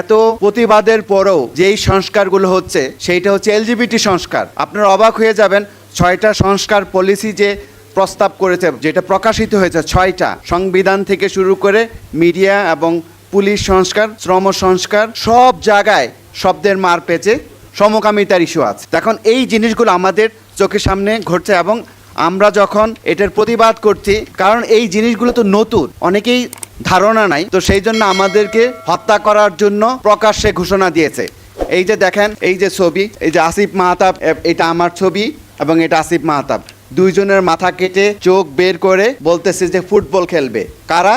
এত প্রতিবাদের পরেও যেই সংস্কারগুলো হচ্ছে, সেইটা হচ্ছে এলজিবিটি সংস্কার। আপনারা অবাক হয়ে যাবেন, ছয়টা সংস্কার পলিসি যে প্রস্তাব করেছে, যেটা প্রকাশিত হয়েছে, ছয়টা। সংবিধান থেকে শুরু করে মিডিয়া এবং পুলিশ সংস্কার, শ্রম সংস্কার, সব জায়গায় শব্দের মার পেঁচে সমকামিতার ইস্যু আছে। এখন এই জিনিসগুলো আমাদের চোখের সামনে ঘটছে এবং আমরা যখন এটার প্রতিবাদ করছি, কারণ এই জিনিসগুলো তো নতুন, অনেকেই ধারণা নাই। তো সেই জন্য আমাদেরকে হত্যা করার জন্য প্রকাশ্যে ঘোষণা দিয়েছে। এই যে দেখেন, এই যে ছবি, এই যে আসিফ মাহতাব এটা আমার ছবি এবং এটা আসিফ মাহতাব। দুইজনের মাথা কেটে চোখ বের করে বলতেছে যে ফুটবল খেলবে। কারা?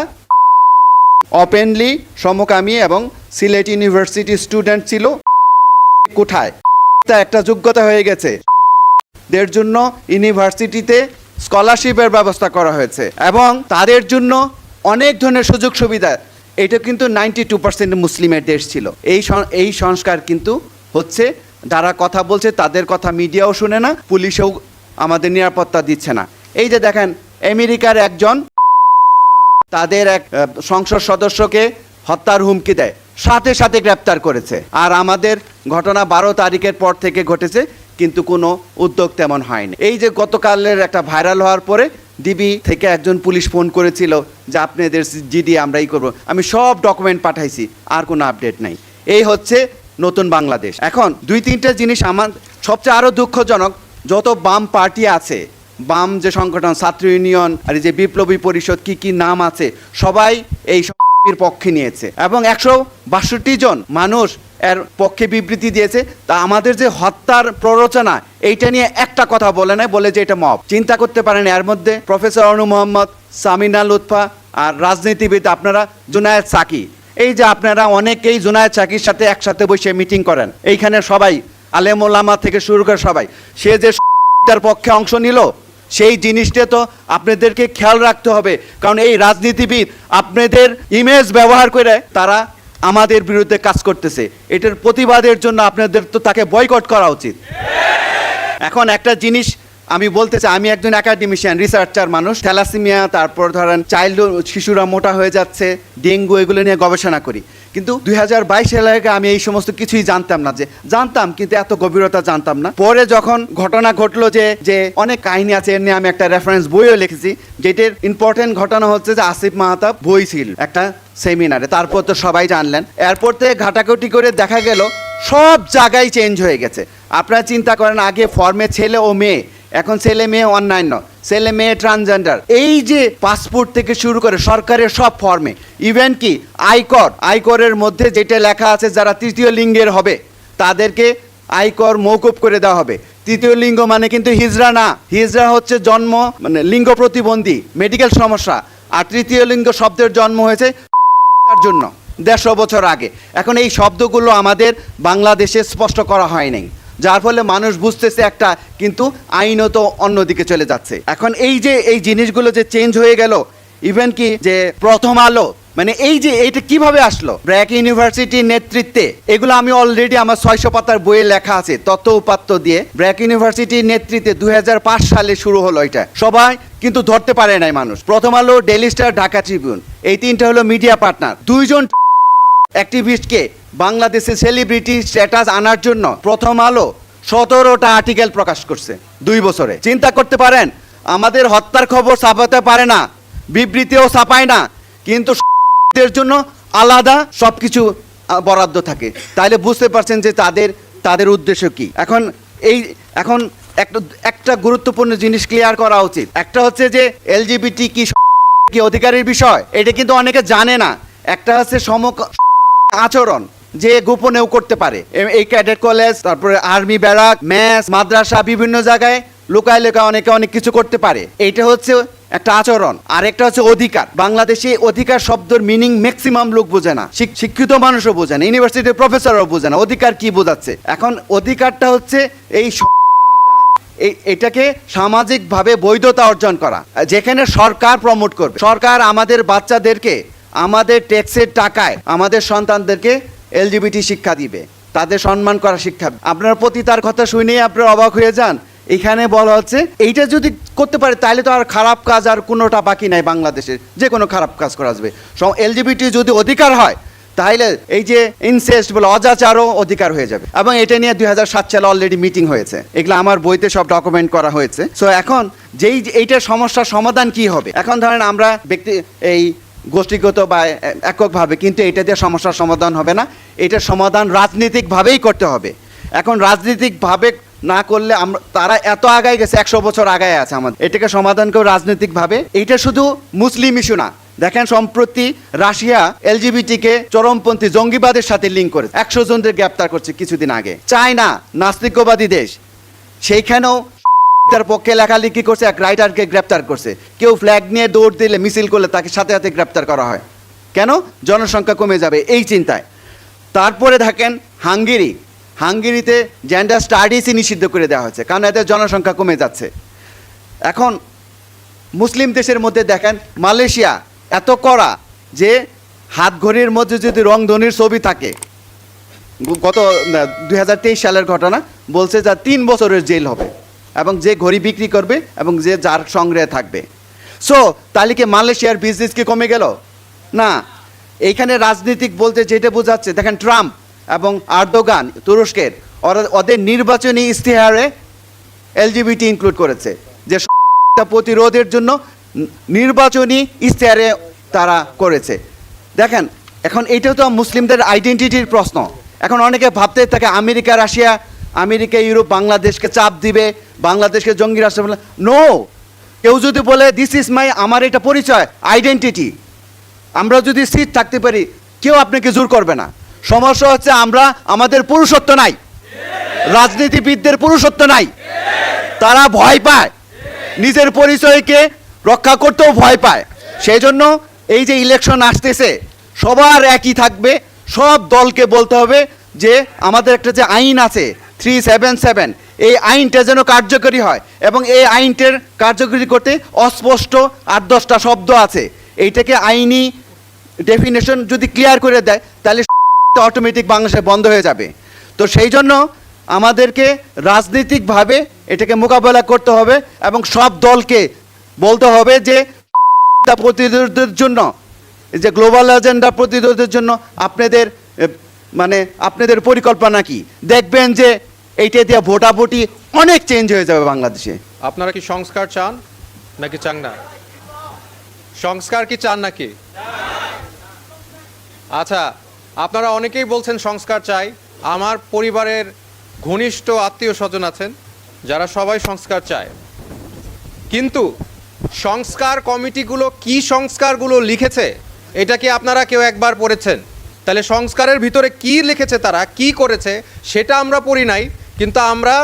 ওপেনলি সমকামী এবং সিলেট ইউনিভার্সিটি স্টুডেন্ট ছিল। কোঠায় তা একটা যোগ্যতা হয়ে গেছে। দের জন্য ইউনিভার্সিটিতে স্কলারশিপের ব্যবস্থা করা হয়েছে এবং তাদের জন্য অনেক ধরনের সুযোগ সুবিধা। এটা কিন্তু নাইনটি টু পার্সেন্ট মুসলিমের দেশ ছিল। এই এই সংস্কার কিন্তু হচ্ছে, যারা কথা বলছে তাদের কথা মিডিয়াও শুনে না, পুলিশেও আমাদের নিরাপত্তা দিচ্ছে না। এই যে দেখেন, আমেরিকার একজন তাদের এক সংসদ সদস্যকে হত্যার হুমকি দেয়, সাথে সাথে গ্রেপ্তার করেছে। আর আমাদের ঘটনা বারো তারিখের পর থেকে ঘটেছে, কিন্তু কোনো উদ্যোগ তেমন হয়নি। এই যে গতকালের একটা ভাইরাল হওয়ার পরে ডিবি থেকে একজন পুলিশ ফোন করেছিল যে আপনাদের জিডি আমরাই করব। আমি সব ডকুমেন্ট পাঠাইছি, আর কোনো আপডেট নাই। এই হচ্ছে নতুন বাংলাদেশ। এখন দুই তিনটা জিনিস আমার সবচেয়ে আরও দুঃখজনক, যত বাম পার্টি আছে, বাম যে সংগঠন, ছাত্র ইউনিয়ন, আর এই যে বিপ্লবী পরিষদ, কি কি নাম আছে, সবাই এই এর পক্ষে নিয়েছে। এবং একশো বাষট্টি জন মানুষ এর পক্ষে বিবৃতি দিয়েছে। তা আমাদের যে হত্যার প্ররোচনা, এইটা নিয়ে একটা কথা বলে নাই, বলে যে এটা মব। চিন্তা করতে পারেন, এর মধ্যে প্রফেসর অনু মোহাম্মদ, সামিনা লুৎফা আর রাজনীতিবিদ আপনারা জুনায়েদ সাকি। এই যে আপনারা অনেকেই জুনায়েদ সাকির সাথে একসাথে বসে মিটিং করেন। এইখানে সবাই আলেমোলামা থেকে শুরু করে সবাই। সে যে তার পক্ষে অংশ নিল সেই জিনিসটা তো আপনাদেরকে খেয়াল রাখতে হবে। কারণ এই রাজনীতিবিদ আপনাদের ইমেজ ব্যবহার করে তারা আমাদের বিরুদ্ধে কাজ করতেছে। এটার প্রতিবাদের জন্য আপনাদের তো তাকে বয়কট করা উচিত। এখন একটা জিনিস আমি বলতে চাই, আমি একজন একাডেমিশিয়ান রিসার্চার মানুষ। থ্যালাসিমিয়া, তারপর ধরেন চাইল্ড শিশুরা মোটা হয়ে যাচ্ছে, ডেঙ্গু, এগুলো নিয়ে গবেষণা করি। কিন্তু দুই হাজার বাইশ আগে আমি এই সমস্ত কিছুই জানতাম না যে, জানতাম কিন্তু এত গভীরতা জানতাম না। পরে যখন ঘটনা ঘটলো যে যে অনেক কাহিনী আছে, এর নিয়ে আমি একটা রেফারেন্স বইও লিখেছি, যেটির ইম্পর্টেন্ট ঘটনা হচ্ছে যে আসিফ মাহতাব বই ছিল একটা সেমিনারে তারপর তো সবাই জানলেন। এরপর থেকে ঘাটাঘুটি করে দেখা গেল, সব জায়গায় চেঞ্জ হয়ে গেছে। আপনারা চিন্তা করেন, আগে ফর্মে ছেলে ও মেয়ে, এখন ছেলে মেয়ে অন্যান্য। ছেলে মেয়ে ট্রান্সজেন্ডার এই যে পাসপোর্ট থেকে শুরু করে সরকারের সব ফর্মে ইভেন কি আয়কর, আয়করের মধ্যে যেটা লেখা আছে যারা তৃতীয় লিঙ্গের হবে, তাদেরকে আয়কর মৌকুব করে দেওয়া হবে। তৃতীয় লিঙ্গ মানে কিন্তু হিজড়া না, হিজড়া হচ্ছে জন্ম মানে লিঙ্গ প্রতিবন্ধী মেডিকেল সমস্যা। আর তৃতীয় লিঙ্গ শব্দের জন্ম হয়েছে তার জন্য, দেড়শো বছর আগে। এখন এই শব্দগুলো আমাদের বাংলাদেশে স্পষ্ট করা হয় নাই। যার ফলে মানুষ বুঝতেছে একটা কিন্তু আইনত অন্যদিকে চলে যাচ্ছে। এখন এই যে এই জিনিসগুলো যে চেঞ্জ হয়ে গেল ইভেন কি যে প্রথম আলো মানে এই যে এইটা কীভাবে আসলো? ব্র্যাক ইউনিভার্সিটির নেতৃত্বে, এগুলো আমি অলরেডি আমার ছয়শো পাতার বইয়ে লেখা আছে তথ্য উপাত্ত দিয়ে। ব্র্যাক ইউনিভার্সিটির নেতৃত্বে দুই হাজার পাঁচ সালে শুরু হলো এটা। সবাই কিন্তু ধরতে পারে নাই মানুষ। প্রথম আলো ডেলি স্টার ঢাকা ট্রিবিউন এই তিনটা হলো মিডিয়া পার্টনার দুইজন অ্যাক্টিভিস্টকে বাংলাদেশে সেলিব্রিটি স্ট্যাটাস আনার জন্য প্রথম আলো সতেরোটা আর্টিকেল প্রকাশ করছে, দুই বছরে। চিন্তা করতে পারেন, আমাদের হত্যার খবর ছাপাতে পারে না, বিবৃতিও ছাপায় না, কিন্তু জন্য আলাদা সব কিছু বরাদ্দ থাকে। তাহলে বুঝতে পারছেন যে তাদের তাদের উদ্দেশ্য কি। এখন এই, এখন একটা একটা গুরুত্বপূর্ণ জিনিস ক্লিয়ার করা উচিত। একটা হচ্ছে যে এলজিবিটি কি কি অধিকারের বিষয়, এটা কিন্তু অনেকে জানে না। একটা হচ্ছে সম আচরণ। যে গোপনেও করতে পারে। এই ক্যাডেট কলেজ, তারপরে আর্মি ব্যারাক, ম্যাস, মাদ্রাসা বিভিন্ন জায়গায় লুকায় লুকায় অনেকে অনেক কিছু করতে পারে। এইটা হচ্ছে একটা আচরণ। আর একটা হচ্ছে অধিকার। বাংলাদেশে অধিকার শব্দের মিনিং ম্যাক্সিমাম লোক বোঝে না। শিক্ষিত মানুষও বোঝে না। ইউনিভার্সিটির প্রফেসরও বোঝে না। অধিকার কি বোঝাচ্ছে? এখন অধিকারটা হচ্ছে এই এটাকে সামাজিকভাবে বৈধতা অর্জন করা। যেখানে সরকার প্রমোট করবে। সরকার আমাদের বাচ্চাদেরকে, আমাদের ট্যাক্সের টাকায়, আমাদের সন্তানদেরকে এলজিবিটি শিক্ষা দিবে, তাদের সম্মান করা শিক্ষা আপনার প্রতি তার কথা শুনে আপনারা অবাক হয়ে যান। এখানে বলা হচ্ছে, এইটা যদি করতে পারে, তাহলে তো আর খারাপ কাজ আর কোনোটা বাকি নাই বাংলাদেশের। যে কোনো খারাপ কাজ করা যাবে। এলজিবিটি যদি অধিকার হয়, তাহলে এই যে ইনসেস্ট বলে, অজাচারও অধিকার হয়ে যাবে। এবং এটা নিয়ে দুই হাজার সাত সালে অলরেডি মিটিং হয়েছে। এগুলো আমার বইতে সব ডকুমেন্ট করা হয়েছে। সো এখন যেই এইটার সমস্যার সমাধান কি হবে? এখন ধরেন আমরা ব্যক্তি এই গোষ্ঠীগত বা এককভাবে, কিন্তু এটা দিয়ে সমস্যার সমাধান হবে না। এটার সমাধান রাজনীতিকভাবেই করতে হবে। এখন রাজনীতিকভাবে না করলে আমরা তারা এত আগায় গেছে, একশো বছর আগায় আছে আমাদের। এটাকে সমাধান করে রাজনৈতিকভাবে, এইটা শুধু মুসলিম ইস্যু না। দেখেন, সম্প্রতি রাশিয়া এলজিবিটিকে চরমপন্থী জঙ্গিবাদের সাথে লিঙ্ক করে একশো জনদের গ্রেপ্তার করছে কিছুদিন আগে। চায়না, নাস্তিকবাদী দেশ। সেইখানেও তার পক্ষে লেখালেখি করছে, এক রাইটারকে গ্রেপ্তার করছে। কেউ ফ্ল্যাগ নিয়ে দৌড় দিলে, মিছিল করলে তাকে সাথে সাথে গ্রেপ্তার করা হয়। কেন? জনসংখ্যা কমে যাবে, এই চিন্তায়। তারপরে থাকেন হাঙ্গেরি। হাঙ্গেরিতে জেন্ডার স্টাডিজই নিষিদ্ধ করে দেওয়া হয়েছে, কারণ এদের জনসংখ্যা কমে যাচ্ছে। এখন মুসলিম দেশের মধ্যে দেখেন, মালয়েশিয়া এত কড়া যে হাত ঘড়ির মধ্যে যদি রংধনির ছবি থাকে, গত দুই হাজার তেইশ সালের ঘটনা বলছে যা তিন বছরের জেল হবে। এবং যে ঘড়ি বিক্রি করবে এবং যে যার সংগ্রহে থাকবে। সো তাহলে কি মালয়েশিয়ার বিজনেস কি কমে গেল? না। এইখানে রাজনীতিক বলতে যেটা বোঝাচ্ছে, দেখেন ট্রাম্প এবং আর্দোগান, তুরস্কের ওদের নির্বাচনী ইস্তেহারে এলজিবিটি ইনক্লুড করেছে যে প্রতিরোধের জন্য নির্বাচনী ইস্তেহারে তারা করেছে। দেখেন, এখন এইটাও তো মুসলিমদের আইডেন্টিটির প্রশ্ন। এখন অনেকে ভাবতে থাকে আমেরিকা, রাশিয়া আমেরিকা, ইউরোপ, বাংলাদেশকে চাপ দিবে, বাংলাদেশকে জঙ্গি রাষ্ট্র বলে নো কেউ যদি বলে দিস ইজ মাই আমার এটা পরিচয় আইডেন্টিটি আমরা যদি স্থির থাকতে পারি, কেউ আপনাকে জোর করবে না। সমস্যা হচ্ছে আমরা, আমাদের পুরুষত্ব নাই। রাজনীতিবিদদের পুরুষত্ব নাই। তারা ভয় পায়। নিজের পরিচয়কে রক্ষা করতেও ভয় পায়। সেই জন্য এই যে ইলেকশন আসতেছে, সবার একই থাকবে। সব দলকে বলতে হবে যে, আমাদের একটা যে আইন আছে থ্রি সেভেন সেভেন। এই আইনটা যেন কার্যকরী হয় এবং এই আইনটার কার্যকরী করতে অস্পষ্ট আট দশটা শব্দ আছে। এইটাকে আইনি ডেফিনেশন যদি ক্লিয়ার করে দেয়, তাহলে অটোমেটিক বাংলাদেশে বন্ধ হয়ে যাবে। তো সেই জন্য আমাদেরকে রাজনৈতিকভাবে এটাকে মোকাবেলা করতে হবে এবং সব দলকে বলতে হবে যে প্রতিরোধের জন্য যে গ্লোবাল এজেন্ডা প্রতিরোধের জন্য আপনাদের মানে আপনাদের পরিকল্পনা কি? দেখবেন যে এইটা দিয়ে ভোটাভুটি অনেক চেঞ্জ হয়ে যাবে বাংলাদেশে। আপনারা কি সংস্কার চান নাকি চান না? সংস্কার কি চান নাকি? আচ্ছা আপনারা অনেকেই বলছেন সংস্কার চাই। আমার পরিবারের ঘনিষ্ঠ আত্মীয় স্বজন আছেন, যারা সবাই সংস্কার চায়। কিন্তু সংস্কার কমিটিগুলো কি সংস্কারগুলো লিখেছে, এটা কি আপনারা কেউ একবার পড়েছেন? তাহলে সংস্কারের ভিতরে কি লিখেছে তারা, কি করেছে, সেটা আমরা পড়ি নাই। কিন্তু আমরা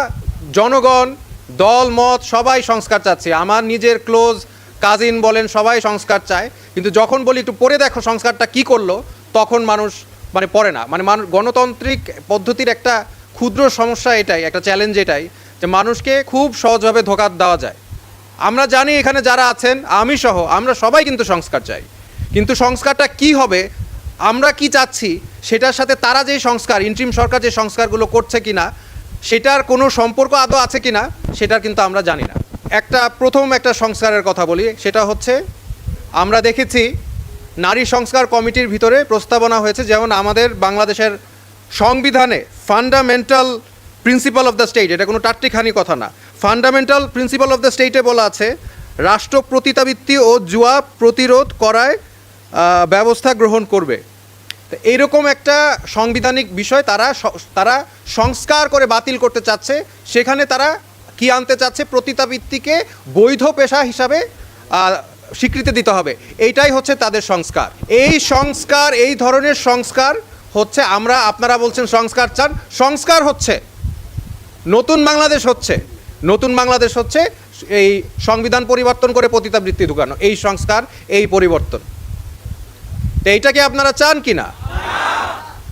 জনগণ, দল, মত সবাই সংস্কার চাচ্ছি। আমার নিজের ক্লোজ কাজিন বলেন, সবাই সংস্কার চায়। কিন্তু যখন বলি একটু পড়ে দেখো সংস্কারটা কি করল, তখন মানুষ মানে পড়ে না। মানে মানুষ গণতান্ত্রিক পদ্ধতির একটা ক্ষুদ্র সমস্যা এটাই, একটা চ্যালেঞ্জ এটাই, যে মানুষকে খুব সহজভাবে ধোকা দেওয়া যায়। আমরা জানি এখানে যারা আছেন, আমি সহ, আমরা সবাই কিন্তু সংস্কার চাই। কিন্তু সংস্কারটা কি হবে, আমরা কি চাচ্ছি, সেটার সাথে তারা যে সংস্কার, ইন্ট্রিম সরকার যে সংস্কারগুলো করছে কিনা সেটার কোনো সম্পর্ক আদৌ আছে কিনা, সেটার কিন্তু আমরা জানি না। একটা প্রথম একটা সংস্কারের কথা বলি, সেটা হচ্ছে আমরা দেখেছি নারী সংস্কার কমিটির ভিতরে প্রস্তাবনা হয়েছে যেমন আমাদের বাংলাদেশের সংবিধানে fundamental principle of the state এটা কোনো টাট্টিখানি কথা না। ফান্ডামেন্টাল প্রিন্সিপাল অফ দ্য স্টেটে বলা আছে, রাষ্ট্র প্রতিতাবৃত্তি ও জুয়া প্রতিরোধ করায় ব্যবস্থা গ্রহণ করবে। তো এইরকম একটা সাংবিধানিক বিষয় তারা তারা সংস্কার করে বাতিল করতে চাচ্ছে। সেখানে তারা কি আনতে চাচ্ছে? প্রতিতাবৃত্তিকে বৈধ পেশা হিসাবে স্বীকৃতি দিতে হবে। এইটাই হচ্ছে তাদের সংস্কার। এই সংস্কার, এই ধরনের সংস্কার হচ্ছে আমরা, আপনারা বলছেন সংস্কার চান। সংস্কার হচ্ছে। নতুন বাংলাদেশ হচ্ছে। নতুন বাংলাদেশ হচ্ছে এই সংবিধান পরিবর্তন করে পতিতাবৃত্তি ঢুকানো। এই সংস্কার, এই পরিবর্তন। এইটাকে আপনারা চান কি না?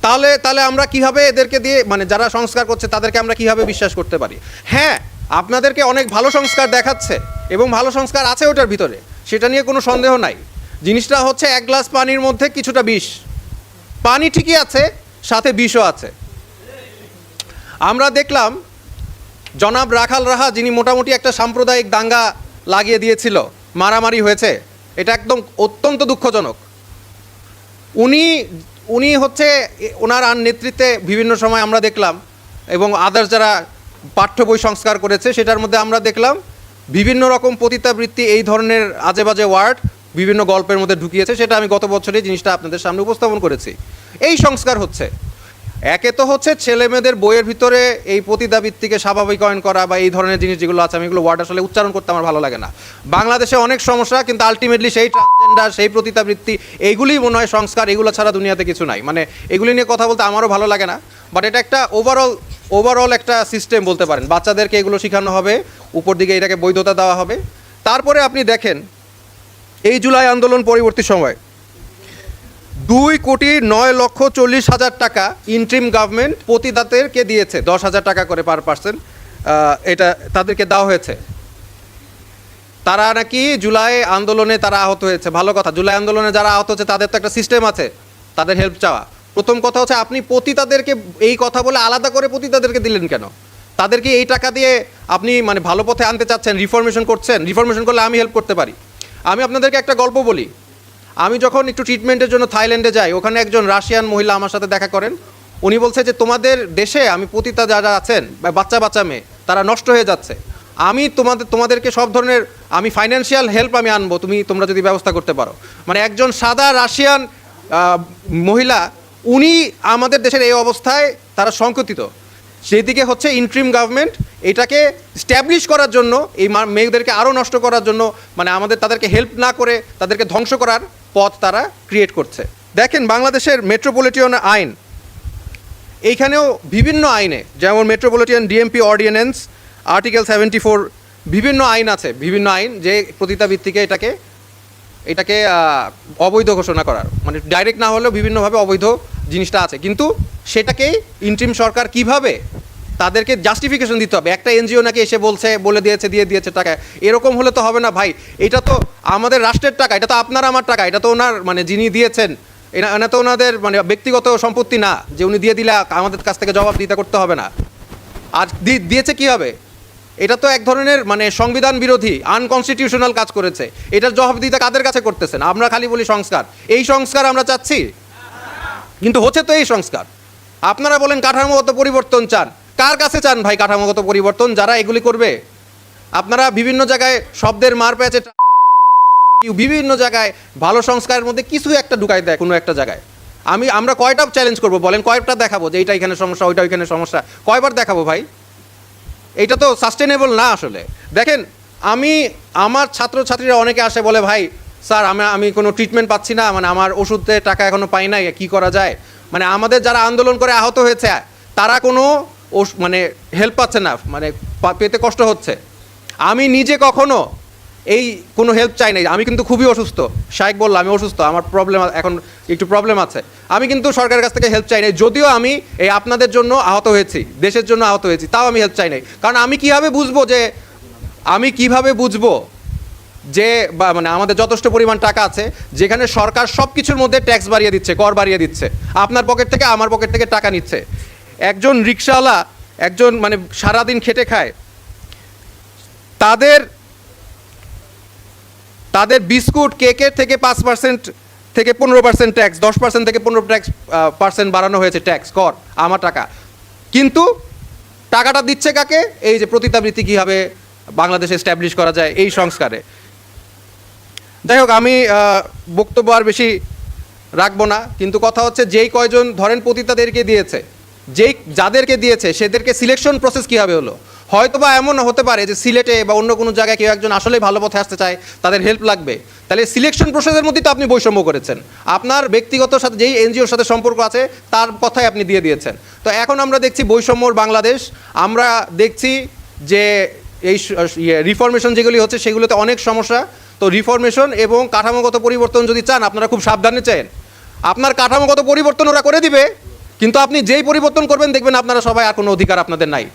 তাহলে তাহলে আমরা কীভাবে এদেরকে দিয়ে মানে যারা সংস্কার করছে তাদেরকে আমরা কীভাবে বিশ্বাস করতে পারি? হ্যাঁ আপনাদেরকে অনেক ভালো সংস্কার দেখাচ্ছে এবং ভালো সংস্কার আছে ওটার ভিতরে, সেটা নিয়ে কোনো সন্দেহ নাই। জিনিসটা হচ্ছে এক গ্লাস পানির মধ্যে কিছুটা বিষ। পানি ঠিকই আছে, সাথে বিষও আছে। আমরা দেখলাম জনাব রাখাল রাহা, যিনি মোটামুটি একটা সাম্প্রদায়িক দাঙ্গা লাগিয়ে দিয়েছিল, মারামারি হয়েছে, এটা একদম অত্যন্ত দুঃখজনক। উনি উনি হচ্ছে ওনার আর নেতৃত্বে বিভিন্ন সময় আমরা দেখলাম এবং আদার্স যারা পাঠ্য বই সংস্কার করেছে সেটার মধ্যে আমরা দেখলাম বিভিন্ন রকম পতিতাবৃত্তি, এই ধরনের আজেবাজে ওয়ার্ড বিভিন্ন গল্পের মধ্যে ঢুকিয়েছে, সেটা আমি গত বছরে জিনিসটা আপনাদের সামনে উপস্থাপন করেছি। এই সংস্কার হচ্ছে। একে তো হচ্ছে ছেলে মেয়েদের বইয়ের ভিতরে এই পতিতাবৃত্তিকে স্বাভাবিকরণ করা বা এই ধরনের জিনিস যেগুলো আছে, আমি এগুলো ওয়ার্ড আসলে উচ্চারণ করতে আমার ভালো লাগে না। বাংলাদেশে অনেক সমস্যা, কিন্তু আলটিমেটলি সেই ট্রান্সজেন্ডার সেই পতিতাবৃত্তি এইগুলিই মনে হয় সংস্কার, এগুলো ছাড়া দুনিয়াতে কিছু নাই। মানে এগুলি নিয়ে কথা বলতে আমারও ভালো লাগে না বাট এটা একটা ওভারঅল ওভারঅল একটা সিস্টেম বলতে পারেন। বাচ্চাদেরকে এগুলো শেখানো হবে, উপর দিকে এটাকে বৈধতা দেওয়া হবে। তারপরে আপনি দেখেন, এই জুলাই আন্দোলন পরবর্তী সময় দুই কোটি নয় লক্ষ চল্লিশ হাজার টাকা ইন্ট্রিম গভর্নমেন্ট প্রতিদাতেরকে দিয়েছে। দশ হাজার টাকা করে পার পার্সন এটা তাদেরকে দেওয়া হয়েছে। তারা নাকি জুলাই আন্দোলনে তারা আহত হয়েছে। ভালো কথা, জুলাই আন্দোলনে যারা আহত হচ্ছে তাদের তো একটা সিস্টেম আছে, তাদের হেল্প চাওয়া। প্রথম কথা হচ্ছে, আপনি পতিতাদেরকে এই কথা বলে আলাদা করে পতিতাদেরকে দিলেন কেন? তাদেরকে এই টাকা দিয়ে আপনি মানে ভালো পথে আনতে চাচ্ছেন রিফরমেশন করছেন রিফরমেশন করলে আমি হেল্প করতে পারি। আমি আপনাদেরকে একটা গল্প বলি। আমি যখন একটু ট্রিটমেন্টের জন্য থাইল্যান্ডে যাই, ওখানে একজন রাশিয়ান মহিলা আমার সাথে দেখা করেন। উনি বলছে যে, তোমাদের দেশে আমি পতিতা যারা আছেন বাচ্চা বাচ্চা মেয়ে, তারা নষ্ট হয়ে যাচ্ছে। আমি তোমাদের, তোমাদেরকে সব ধরনের, আমি ফাইন্যান্সিয়াল হেল্প আমি আনব, তুমি, তোমরা যদি ব্যবস্থা করতে পারো। মানে একজন সাদা রাশিয়ান মহিলা, উনি আমাদের দেশের এই অবস্থায় তারা সংকটিত সেদিকে হচ্ছে ইন্ট্রিম গভর্নমেন্ট এটাকে স্ট্যাবলিশ করার জন্য, এই মেয়েদেরকে আরও নষ্ট করার জন্য মানে আমাদের তাদেরকে হেল্প না করে, তাদেরকে ধ্বংস করার পথ তারা ক্রিয়েট করছে। দেখেন বাংলাদেশের মেট্রোপলিটন আইন। এইখানেও বিভিন্ন আইনে, যেমন metropolitan DMP ordinance article seventy four বিভিন্ন আইন আছে, বিভিন্ন আইন যে পতিতাবৃত্তিকে এটাকে এটাকে অবৈধ ঘোষণা করার। মানে ডাইরেক্ট না হলেও বিভিন্নভাবে অবৈধ জিনিসটা আছে। কিন্তু সেটাকেই ইন্ট্রিম সরকার কীভাবে তাদেরকে জাস্টিফিকেশন দিতে হবে। একটা এনজিও নাকি এসে বলছে, বলে দিয়েছে, দিয়ে দিয়েছে টাকা। এরকম হলে তো হবে না ভাই। এটা তো আমাদের রাষ্ট্রের টাকা, এটা তো আপনার আমার টাকা, এটা তো ওনার মানে যিনি দিয়েছেন, এনা তো ওনাদের মানে ব্যক্তিগত সম্পত্তি না, যে উনি দিয়ে দিলে আমাদের কাছ থেকে জবাব দিতে করতে হবে না। আর দিয়েছে কি হবে? এটা তো এক ধরনের মানে সংবিধান বিরোধী আনকনস্টিটিউশনাল কাজ করেছে। এটার জবাব দিতে কাদের কাছে করতেছেন? আমরা খালি বলি সংস্কার। এই সংস্কার আমরা চাচ্ছি? কিন্তু হচ্ছে তো এই সংস্কার। আপনারা বলেন কাঠামোগত পরিবর্তন চান। কার কাছে চান ভাই কাঠামোগত পরিবর্তন? যারা এগুলি করবে, আপনারা বিভিন্ন জায়গায় শব্দের মার পেয়েছে, বিভিন্ন জায়গায় ভালো সংস্কারের মধ্যে কিছু একটা ঢুকাই দেয় কোনো একটা জায়গায়। আমি, আমরা কয়টা চ্যালেঞ্জ করব বলেন? কয়টা দেখাবো যে এইটা এখানে সমস্যা, ওইটা ওইখানে সমস্যা। কয়বার দেখাবো ভাই? এটা তো সাস্টেনেবল না আসলে। দেখেন, আমি, আমার ছাত্রছাত্রীরা অনেকে আসে বলে, ভাই, স্যার, আমি আমি কোনো ট্রিটমেন্ট পাচ্ছি না মানে আমার ওষুধের টাকা এখনও পাই নাই কি করা যায়? মানে আমাদের যারা আন্দোলন করে আহত হয়েছে, তারা কোনো ওষ- মানে হেল্প পাচ্ছে না মানে পেতে কষ্ট হচ্ছে। আমি নিজে কখনো এই কোনো হেল্প চাই নাই। আমি কিন্তু খুবই অসুস্থ। শাইক বললাম আমি অসুস্থ, আমার প্রবলেম এখন একটু প্রবলেম আছে। আমি কিন্তু সরকারের কাছ থেকে হেল্প চাই নাই। যদিও আমি এই আপনাদের জন্য আহত হয়েছি, দেশের জন্য আহত হয়েছি, তাও আমি হেল্প চাই নাই। কারণ আমি কীভাবে বুঝব যে, আমি কীভাবে বুঝব যে, বা মানে আমাদের যথেষ্ট পরিমাণ টাকা আছে, যেখানে সরকার সব কিছুর মধ্যে ট্যাক্স বাড়িয়ে দিচ্ছে, কর বাড়িয়ে দিচ্ছে। আপনার পকেট থেকে আমার পকেট থেকে টাকা নিচ্ছে। একজন রিক্সাওয়ালা একজন মানে সারাদিন খেটে খায়, তাদের তাদের বিস্কুট, কেকের থেকে পাঁচ পার্সেন্ট থেকে পনেরো পার্সেন্ট ট্যাক্স দশ পার্সেন্ট থেকে পনেরো ট্যাক্স পার্সেন্ট বাড়ানো হয়েছে ট্যাক্স কর, আমার টাকা। কিন্তু টাকাটা দিচ্ছে কাকে? এই যে প্রতিতাবৃত্তি কীভাবে বাংলাদেশে স্ট্যাবলিশ করা যায়, এই সংস্কারে। যাই হোক, আমি বক্তব্য আর বেশি রাখব না, কিন্তু কথা হচ্ছে যেই কয়জন ধরেন পতিতাদেরকে দিয়েছে যেই যাদেরকে দিয়েছে, সেদেরকে সিলেকশন প্রসেস কীভাবে হলো? হয়তো বা এমন হতে পারে যে সিলেটে বা অন্য কোনো জায়গায় কেউ একজন আসলেই ভালো পথে আসতে চায়, তাদের হেল্প লাগবে। তাহলে সিলেকশন প্রসেসের মধ্যেই তো আপনি বৈষম্য করেছেন। আপনার ব্যক্তিগত সাথে, যেই এনজিওর সাথে সম্পর্ক আছে, তার কথাই আপনি দিয়ে দিয়েছেন। তো এখন আমরা দেখছি বৈষম্যর বাংলাদেশ। আমরা দেখছি যে এই রিফরমেশন যেগুলি হচ্ছে, সেগুলোতে অনেক সমস্যা। তো রিফরমেশন এবং কাঠামোগত পরিবর্তন যদি চান, আপনারা খুব সাবধানে চান আপনার কাঠামোগত পরিবর্তন ওরা করে দিবে কিন্তু আপনি যেই পরিবর্তন করবেন দেখবেন আপনারা সবাই আর কোনো অধিকার আপনাদের নাই।